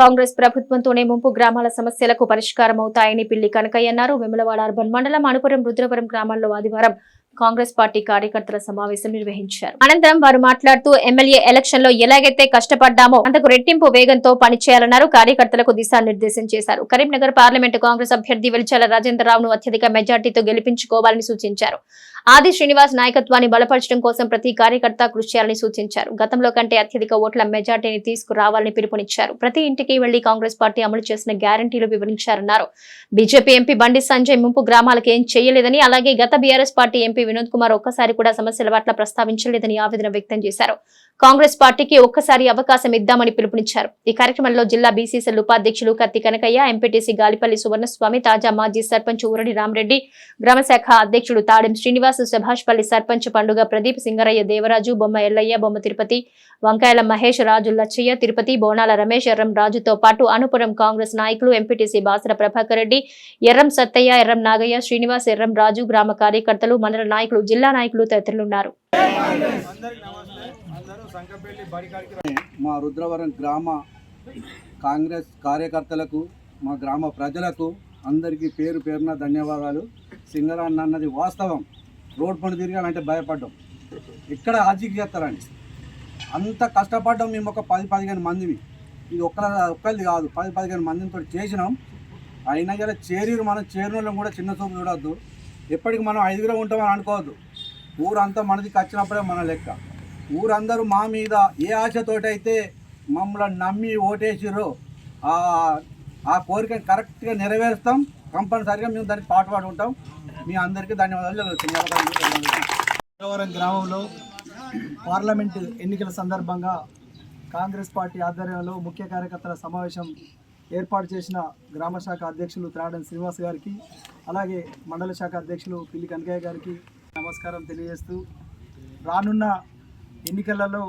కాంగ్రెస్ ప్రభుత్వంతోనే ముంపు గ్రామాల సమస్యలకు పరిష్కారం అవుతాయని పిల్లి కనకయ్య అన్నారు. వెములవాడ అర్బన్ మండలం అనుపురం రుద్రవరం గ్రామాల్లో ఆదివారం కాంగ్రెస్ పార్టీ కార్యకర్తల సమావేశం నిర్వహించారు. అనంతరం వారు మాట్లాడుతూ ఎమ్మెల్యే ఎలక్షన్లో ఎలాగైతే కష్టపడ్డామో అంతకు రెట్టింపు వేగంతో పనిచేయాలన్నారు. కార్యకర్తలకు దిశానిర్దేశం చేశారు. కరీంనగర్ పార్లమెంటు కాంగ్రెస్ అభ్యర్థి వెలిచాల రాజేంద్రరావును అత్యధిక మెజార్టీతో గెలిపించుకోవాలని సూచించారు. ఆది శ్రీనివాస్ నాయకత్వాన్ని బలపరచడం కోసం ప్రతి కార్యకర్త కృషి చేయాలని సూచించారు. గతంలో కంటే అత్యధిక ఓట్ల మెజార్టీని తీసుకురావాలని పిలుపునిచ్చారు. ప్రతి ఇంటికి వెళ్ళి కాంగ్రెస్ పార్టీ అమలు చేసిన గ్యారంటీలు వివరించారన్నారు. బీజేపీ ఎంపీ బండి సంజయ్ ముంపు గ్రామాలకు ఏం చేయలేదని అలాగే గత బీఆర్ఎస్ పార్టీ ఎంపీ వినోద్ కుమార్ ఒక్కసారి కూడా సమస్యల పట్ల ప్రస్తావించలేదని ఆవేదన వ్యక్తం చేశారు. కాంగ్రెస్ పార్టీకి ఒక్కసారి అవకాశం ఇద్దామని పిలుపునిచ్చారు. ఈ కార్యక్రమంలో జిల్లా బీసీసీఎల్ ఉపాధ్యక్షులు కత్తి కనకయ్య ఎంపీటీసీ గాలిపల్లి సువర్ణస్వామి తాజా మాజీ సర్పంచ్ ఊరడి రామరెడ్డి గ్రామశాఖ అధ్యక్షుడు తాడెం శ్రీనివాస్ సుభాష్పల్లి సర్పంచ్ పండుగ ప్రదీప్ సింగరయ్య దేవరాజు బొమ్మ ఎల్లయ్య బొమ్మ తిరుపతి వంకాయల మహేష్ రాజు లచ్చయ్య తిరుపతి బోనాల రమేష్ ఎర్రం రాజుతో పాటు అనుపురం కాంగ్రెస్ నాయకులు ఎంపీటీసీ బాసర ప్రభాకర్ రెడ్డి ఎర్రం సత్తయ్య ఎర్రం నాగయ్య శ్రీనివాస్ ఎర్రం రాజు గ్రామ కార్యకర్తలు మండల నాయకులు జిల్లా నాయకులు తదితరులున్నారు. మా రుద్రవరం గ్రామ కాంగ్రెస్ కార్యకర్తలకు మా గ్రామ ప్రజలకు అందరికీ పేరు పేరున ధన్యవాదాలు. సింగరాన్న అన్నది వాస్తవం. రోడ్ పని తిరగాలంటే భయపడ్డాం. ఇక్కడ ఆజీకి చేస్తారండి? అంత కష్టపడ్డాం మేము ఒక పది పదిహేను మందిని. ఇది ఒక్క ఒక్కరిది కాదు పది పదిహేను మందితో చేసినాం. అయినా కదా చేరిరు మనం చేరిన వాళ్ళం కూడా చిన్న చూపు చూడొద్దు. ఎప్పటికి మనం ఐదుగురం ఉంటామని అనుకోవద్దు. ఊరంతా మనదికి వచ్చినప్పుడే మన లెక్క. ఊరందరూ మా మీద ఏ ఆశతోటైతే మమ్మల్ని నమ్మి ఓటేసిరో ఆ ఆ కోరికను కరెక్ట్గా నెరవేరుస్తాం. కంపల్సరిగా మేము దానికి పాటుపడి ఉంటాం. మీ అందరికీ ధన్యవాదాలు ధన్యవాదాలు గ్రామంలో పార్లమెంట్ ఎన్నికల సందర్భంగా కాంగ్రెస్ పార్టీ ఆధ్వర్యంలో ముఖ్య కార్యకర్తల సమావేశం ఏర్పాటు చేసిన గ్రామ శాఖ అధ్యక్షులు త్రాడన్ శ్రీనివాస్ గారికి అలాగే మండల శాఖ అధ్యక్షులు పిల్లి కనకయ్య గారికి నమస్కారం తెలియజేస్తూ రానున్న ఎన్నికలలో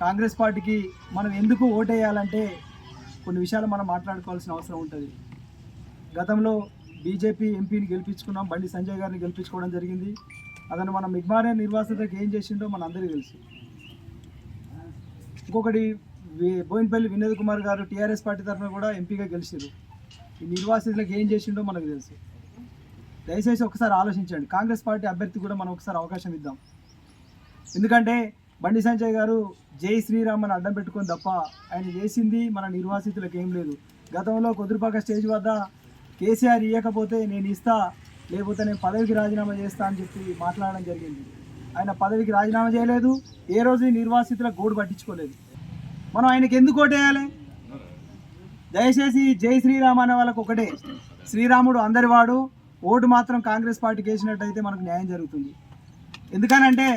కాంగ్రెస్ పార్టీకి మనం ఎందుకు ఓటేయాలంటే కొన్ని విషయాలు మనం మాట్లాడుకోవాల్సిన అవసరం ఉంటుంది. గతంలో బీజేపీ ఎంపీని గెలిపించుకున్నాం బండి సంజయ్ గారిని గెలిపించుకోవడం జరిగింది. అతను మన మిగ్మారే నిర్వాసితకు ఏం చేసిండో మన అందరికీ తెలుసు. ఇంకొకటి బోయినపల్లి వినోద్ కుమార్ గారు టీఆర్ఎస్ పార్టీ తరఫున కూడా ఎంపీగా గెలిచారు ఈ నిర్వాసితులకు ఏం చేసిండో మనకు తెలుసు. దయచేసి ఒకసారి ఆలోచించండి. కాంగ్రెస్ పార్టీ అభ్యర్థి కూడా మనం ఒకసారి అవకాశం ఇద్దాం. ఎందుకంటే బండి సంజయ్ గారు జై శ్రీరామ్ అని అడ్డం పెట్టుకొని తప్ప ఆయన చేసింది మన నిర్వాసితులకు ఏం లేదు. గతంలో కొద్దిపాక స్టేజ్ వద్ద కేసీఆర్ ఇవ్వకపోతే నేను ఇస్తా లేకపోతే నేను పదవికి రాజీనామా చేస్తా అని చెప్పి మాట్లాడడం జరిగింది. ఆయన పదవికి రాజీనామా చేయలేదు ఏ రోజు నిర్వాసితులకు గోడు పట్టించుకోలేదు. మనం ఆయనకి ఎందుకు ఓటేయాలి? దయచేసి జై శ్రీరామ్ అనే వాళ్ళకు ఒకటే. శ్రీరాముడు అందరివాడు ఓటు మాత్రం కాంగ్రెస్ పార్టీకి వేసినట్టయితే మనకు న్యాయం జరుగుతుంది. ఎందుకనంటే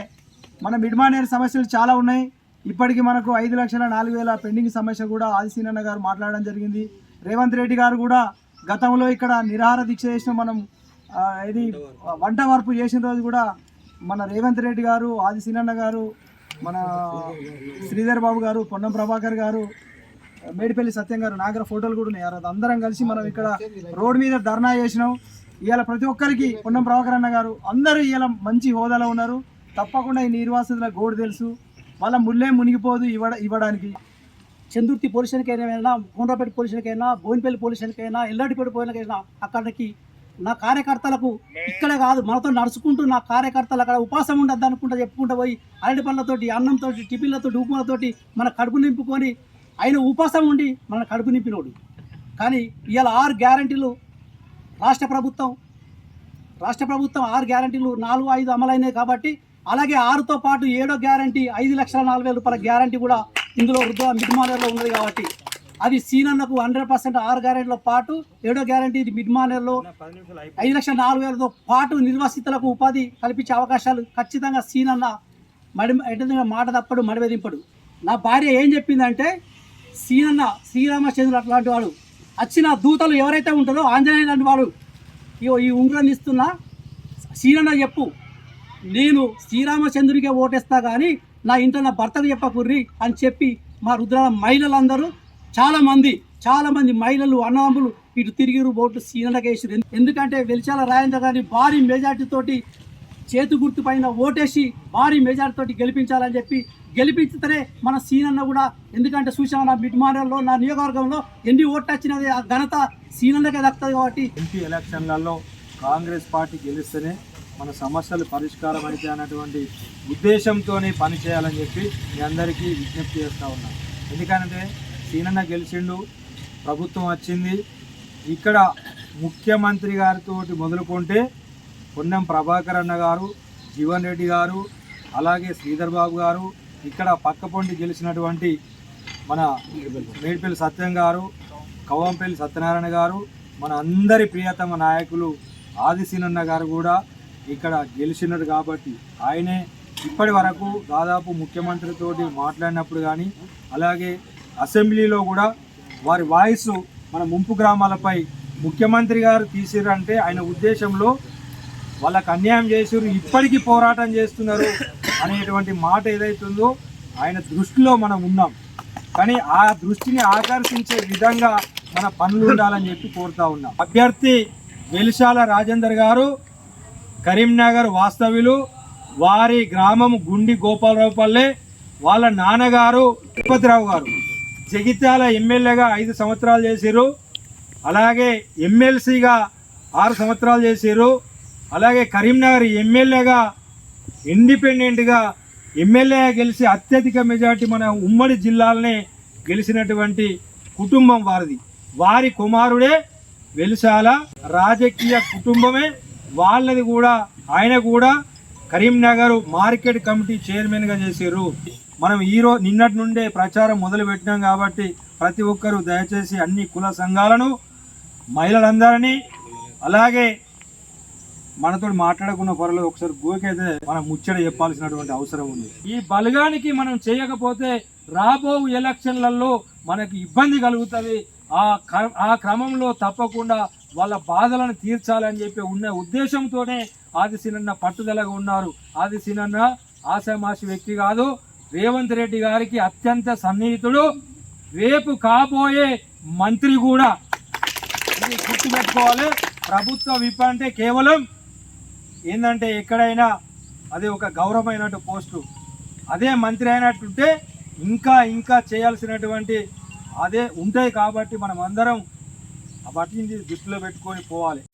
మన మిడ్మానేర్ సమస్యలు చాలా ఉన్నాయి. ఇప్పటికి మనకు ఐదు లక్షల నాలుగు వేల పెండింగ్ సమస్య కూడా ఆదిశీనన్న గారు మాట్లాడడం జరిగింది. రేవంత్ రెడ్డి గారు కూడా గతంలో ఇక్కడ నిరాహార దీక్ష చేసిన మనం ఇది వంట మార్పు చేసిన రోజు కూడా మన రేవంత్ రెడ్డి గారు ఆదిశీనన్న గారు మన శ్రీధర్ బాబు గారు పొన్నం ప్రభాకర్ గారు మేడిపల్లి సత్యం గారు నాగర ఫోటోలు కూడా ఉన్నాయి. అందరం కలిసి మనం ఇక్కడ రోడ్ మీద ధర్నా చేసినాం. ఇవాళ ప్రతి ఒక్కరికి పొన్నం ప్రభాకర్ అన్న గారు అందరూ ఇవాళ మంచి హోదాలో ఉన్నారు. తప్పకుండా ఈ నిర్వాసితుల గోడు తెలుసు. వాళ్ళ ముళ్ళే మునిగిపోదు ఇవ్వడ ఇవ్వడానికి. చందుర్తి పోలీస్ స్టేషన్కైనా కోనరాపేట పోలీస్ స్టేషన్కైనా బోయినపల్లి పోలీస్ స్టేషన్కైనా ఎల్లాడిపేట పోలీసులకైనా అక్కడికి నా కార్యకర్తలకు ఇక్కడే కాదు మనతో నడుచుకుంటూ నా కార్యకర్తలు అక్కడ ఉపాసం ఉండద్దు అనుకుంటా చెప్పుకుంటూ పోయి అరటి పళ్ళతోటి అన్నంతో టిఫిన్లతో ఉప్పులతోటి మన కడుపు నింపుకొని ఆయన ఉపాసం ఉండి మన కడుపు నింపినోడు. కానీ ఇవాళ ఆరు గ్యారంటీలు రాష్ట్ర ప్రభుత్వం రాష్ట్ర ప్రభుత్వం ఆరు గ్యారంటీలు నాలుగు ఐదు అమలైనాయి కాబట్టి అలాగే ఆరుతో పాటు ఏడో గ్యారంటీ ఐదు లక్షల నాలుగు వేల రూపాయల గ్యారంటీ కూడా ఇందులో వృద్ధ మిడ్మానేర్లో ఉన్నది కాబట్టి. అది సీనన్నకు హండ్రెడ్ పర్సెంట్ ఆరు గ్యారెంటీలో పాటు ఏడో గ్యారెంటీ ఇది మిడ్మానేర్లో ఐదు లక్షల నాలుగు వేలతో పాటు నిర్వాసితులకు ఉపాధి కల్పించే అవకాశాలు ఖచ్చితంగా సీనన్న మడి ఎటువంటి మాట తప్పడు మడివెదింపడు నా భార్య ఏం చెప్పిందంటే సీనన్న శ్రీరామచంద్రుడు అట్లాంటి వాడు. వచ్చిన దూతలు ఎవరైతే ఉంటారో ఆంజనేయ లాంటి వాడు. ఇగో ఈ ఉంగరం ఇస్తున్నా సీనన్న చెప్పు. నేను శ్రీరామచంద్రుడికే ఓటేస్తా కానీ నా ఇంట్లో నా భర్తకు చెప్పకుర్రి అని చెప్పి మా రుద్రాల మహిళలందరూ చాలామంది చాలామంది మహిళలు అన్నదమ్ములు ఇటు తిరిగిరు ఓట్లు సీనలకేసారు ఎందుకంటే వెలిచాల రాజేంద్ర గారిని భారీ మెజార్టీతోటి చేతి చేతు గుర్తు పైన ఓటేసి భారీ మెజార్టీతోటి గెలిపించాలని చెప్పి గెలిపించితేనే మన సీనన్న కూడా ఎందుకంటే చూసాం నా మిడ్మానల్లో నా నియోజకవర్గంలో ఎన్ని ఓట్లు వచ్చినది ఆ ఘనత సీనన్నకే దక్కుతుంది కాబట్టి. ఎంపీ ఎలక్షన్లలో కాంగ్రెస్ పార్టీ గెలిస్తేనే మన సమస్యలు పరిష్కారం అయితే అన్నటువంటి ఉద్దేశంతోనే పనిచేయాలని చెప్పి మీ అందరికీ విజ్ఞప్తి చేస్తూ ఉన్నా. ఎందుకంటే సీనన్న గెలిచిండు ప్రభుత్వం వచ్చింది. ఇక్కడ ముఖ్యమంత్రి గారితో మొదలుకుంటే పొన్నం ప్రభాకర్ అన్న గారు జీవన్ రెడ్డి గారు అలాగే శ్రీధర్ బాబు గారు ఇక్కడ పక్కపొండి గెలిచినటువంటి మన మేడిపల్లి సత్యం గారు కవ్వంపల్లి సత్యనారాయణ గారు మన అందరి ప్రియతమ నాయకులు ఆదిశీనన్న గారు కూడా ఇక్కడ గెలిచినారు కాబట్టి ఆయనే ఇప్పటి వరకు దాదాపు ముఖ్యమంత్రితోటి మాట్లాడినప్పుడు కానీ అలాగే అసెంబ్లీలో కూడా వారి వాయిస్ మన ముంపు గ్రామాలపై ముఖ్యమంత్రి గారు తీసిరంటే ఆయన ఉద్దేశంలో వాళ్ళకు అన్యాయం చేసారు ఇప్పటికీ పోరాటం చేస్తున్నారు అనేటువంటి మాట ఏదైతుందో ఆయన దృష్టిలో మనం ఉన్నాం. కానీ ఆ దృష్టిని ఆకర్షించే విధంగా మన పనులు ఉండాలని చెప్పి కోరుతా ఉన్నాం. అభ్యర్థి వెలిశాల రాజేందర్ గారు కరీంనగర్ వాస్తవ్యులు వారి గ్రామం గుండి గోపాలరావుపల్లె వాళ్ళ నాన్నగారు తిరుపతిరావు గారు. జగిత్యాల ఎమ్మెల్యేగా ఐదు సంవత్సరాలు చేసిరు అలాగే ఎమ్మెల్సీగా ఆరు సంవత్సరాలు చేసిరు అలాగే కరీంనగర్ ఎమ్మెల్యేగా ఇండిపెండెంట్గా ఎమ్మెల్యే గెలిచి అత్యధిక మెజార్టీ మన ఉమ్మడి జిల్లాలనే గెలిచినటువంటి కుటుంబం వారిది. వారి కుమారుడే వెలిశాల రాజకీయ కుటుంబమే. వాళ్ళది కూడా ఆయన కూడా కరీంనగర్ మార్కెట్ కమిటీ చైర్మన్గా చేశారు మనం ఈరోజు నిన్నటి నుండే ప్రచారం మొదలు పెట్టినాం కాబట్టి ప్రతి ఒక్కరూ దయచేసి అన్ని కుల సంఘాలను మహిళలందరినీ అలాగే మనతో మాట్లాడకున్న పొరలో ఒకసారి గోకైతే మనం ముచ్చట చెప్పాల్సినటువంటి అవసరం ఉంది. ఈ బలగానికి మనం చేయకపోతే రాబో ఎలక్షన్లలో మనకు ఇబ్బంది కలుగుతుంది. ఆ క్ర- ఆ క్రమంలో తప్పకుండా వాళ్ళ బాధలను తీర్చాలని చెప్పి ఉన్న ఉద్దేశంతోనే ఆదిశీనన్న పట్టుదలగా ఉన్నారు. ఆదిశీనన్న ఆశామాషి వ్యక్తి కాదు. రేవంత్ రెడ్డి గారికి అత్యంత సన్నిహితుడు. రేపు కాబోయే మంత్రి కూడా ఇది గుర్తుపెట్టుకోవాలి. ప్రభుత్వ విప్ అంటే కేవలం ఏంటంటే ఎక్కడైనా అది ఒక గౌరవమైనట్టు పోస్టు. అదే మంత్రి అయినట్టుంటే ఇంకా ఇంకా చేయాల్సినటువంటి అదే ఉంటాయి కాబట్టి మనం అందరం వాటిని దృష్టిలో పెట్టుకొని పోవాలి.